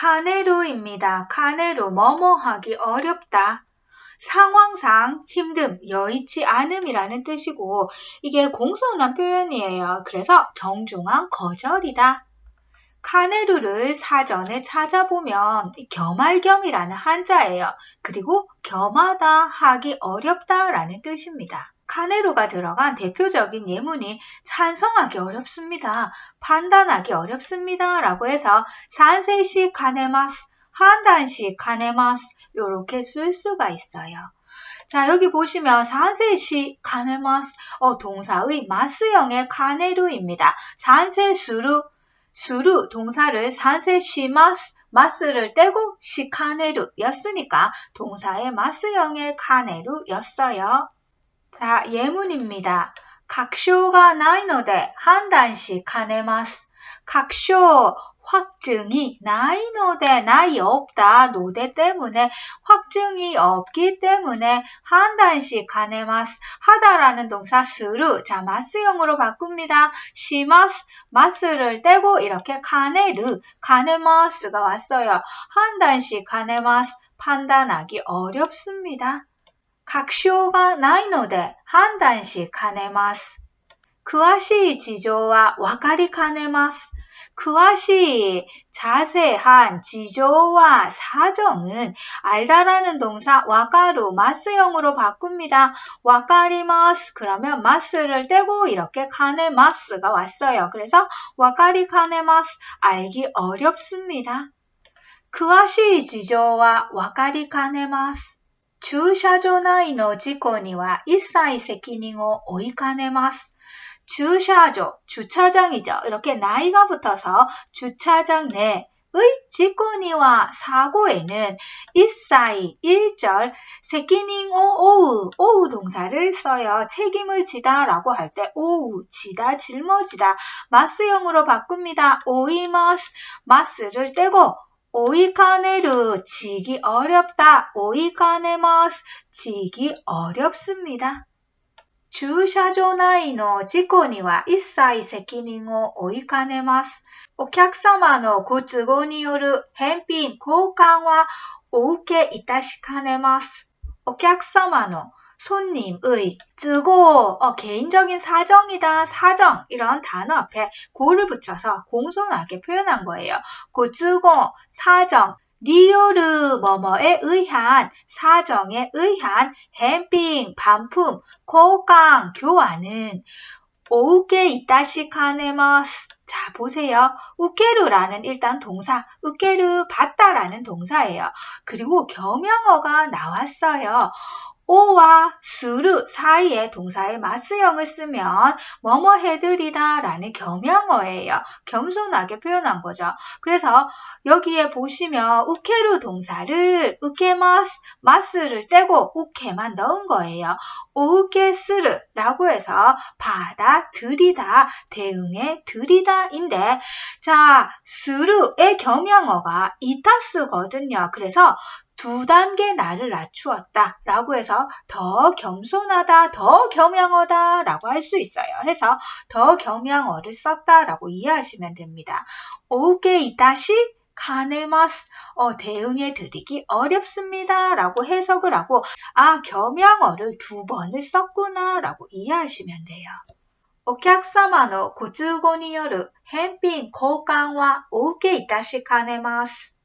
카네루입니다. 카네루 뭐뭐 하기 어렵다. 상황상 힘듦, 여의치 않음이라는 뜻이고 이게 공손한 표현이에요. 그래서 정중한 거절이다. 카네루를 사전에 찾아보면 겸할겸이라는 한자예요. 그리고 겸하다, 하기 어렵다라는 뜻입니다. 카네루가 들어간 대표적인 예문이 찬성하기 어렵습니다. 판단하기 어렵습니다. 라고 해서 산세시 카네마스, 한단시 카네마스 이렇게 쓸 수가 있어요. 자 여기 보시면 산세시 카네마스 어, 동사의 마스형의 카네루입니다. 산세수루 수루 동사를 산세시마스 마스를 떼고 시카네루 였으니까 동사의 마스형의 카네루였어요. 자, 예문입니다. 각쇼가 나이노데 한단시 카네마스. 각쇼 확증이 나이노데 나이 없다 노대 때문에 확증이 없기 때문에 한단시 카네마스 하다라는 동사 스루 자 마스형으로 바꿉니다. 시마스 마스를 떼고 이렇게 카네르 카네마스가 왔어요. 한단시 카네마스 판단하기 어렵습니다. 그아시 지조와 사정은 알다라는 동사 와카루 마스형으로 바꿉니다. 와카리마스 그러면 마스를 떼고 이렇게 카네마스가 왔어요. 그래서 와카리 카네마스 알기 어렵습니다. 그아시 지조와 와카리 카네마스 駐車場内の事故には一切責任を負いかねます。 주샤조, 주차장이죠. 이렇게 나이가 붙어서 주차장 내의 지코니와 사고에는 이사이, 일절, 세키닝 오우, 오우 동사를 써요. 책임을 지다 라고 할 때 오우, 지다, 짊어지다. 마스형으로 바꿉니다. 오이마스, 마스를 떼고 오이카네르 지기 어렵다. 오이카네마스 지기 어렵습니다. 주샤조 나이の 事故には一切責任を負いかねます。お客様のご都合による返品、交換はお受けいたしかねます。お客様の 손님의 쯔고 어, 개인적인 사정이다 사정 이런 단어 앞에 고를 붙여서 공손하게 표현한 거예요. 고쯔고 사정 니요르 뭐뭐에 의한 사정에 의한 햄핑 반품 고강 교환은 오우게 이따시 카네마스 자 보세요. 우케르라는 일단 동사, 우케르 받다라는 동사예요. 그리고 겸양어가 나왔어요. 오와 수르 사이에 동사의 마스형을 쓰면 뭐뭐 해드리다 라는 겸양어예요. 겸손하게 표현한 거죠. 그래서 여기에 보시면 우케르 동사를 우케마스, 마스를 떼고 우케만 넣은 거예요. 오우케스르 라고 해서 받아 들이다, 대응에 들이다인데 자, 수르의 겸양어가 이타스거든요. 그래서 두 단계 나를 낮추었다 라고 해서 더 겸손하다, 더 겸양어다 라고 할 수 있어요. 해서 더 겸양어를 썼다 라고 이해하시면 됩니다. 오게 이다시 카네마스 어, 대응해 드리기 어렵습니다 라고 해석을 하고 아 겸양어를 두 번을 썼구나 라고 이해하시면 돼요. お客様のご都合による返品交換はお受けいたしかねます。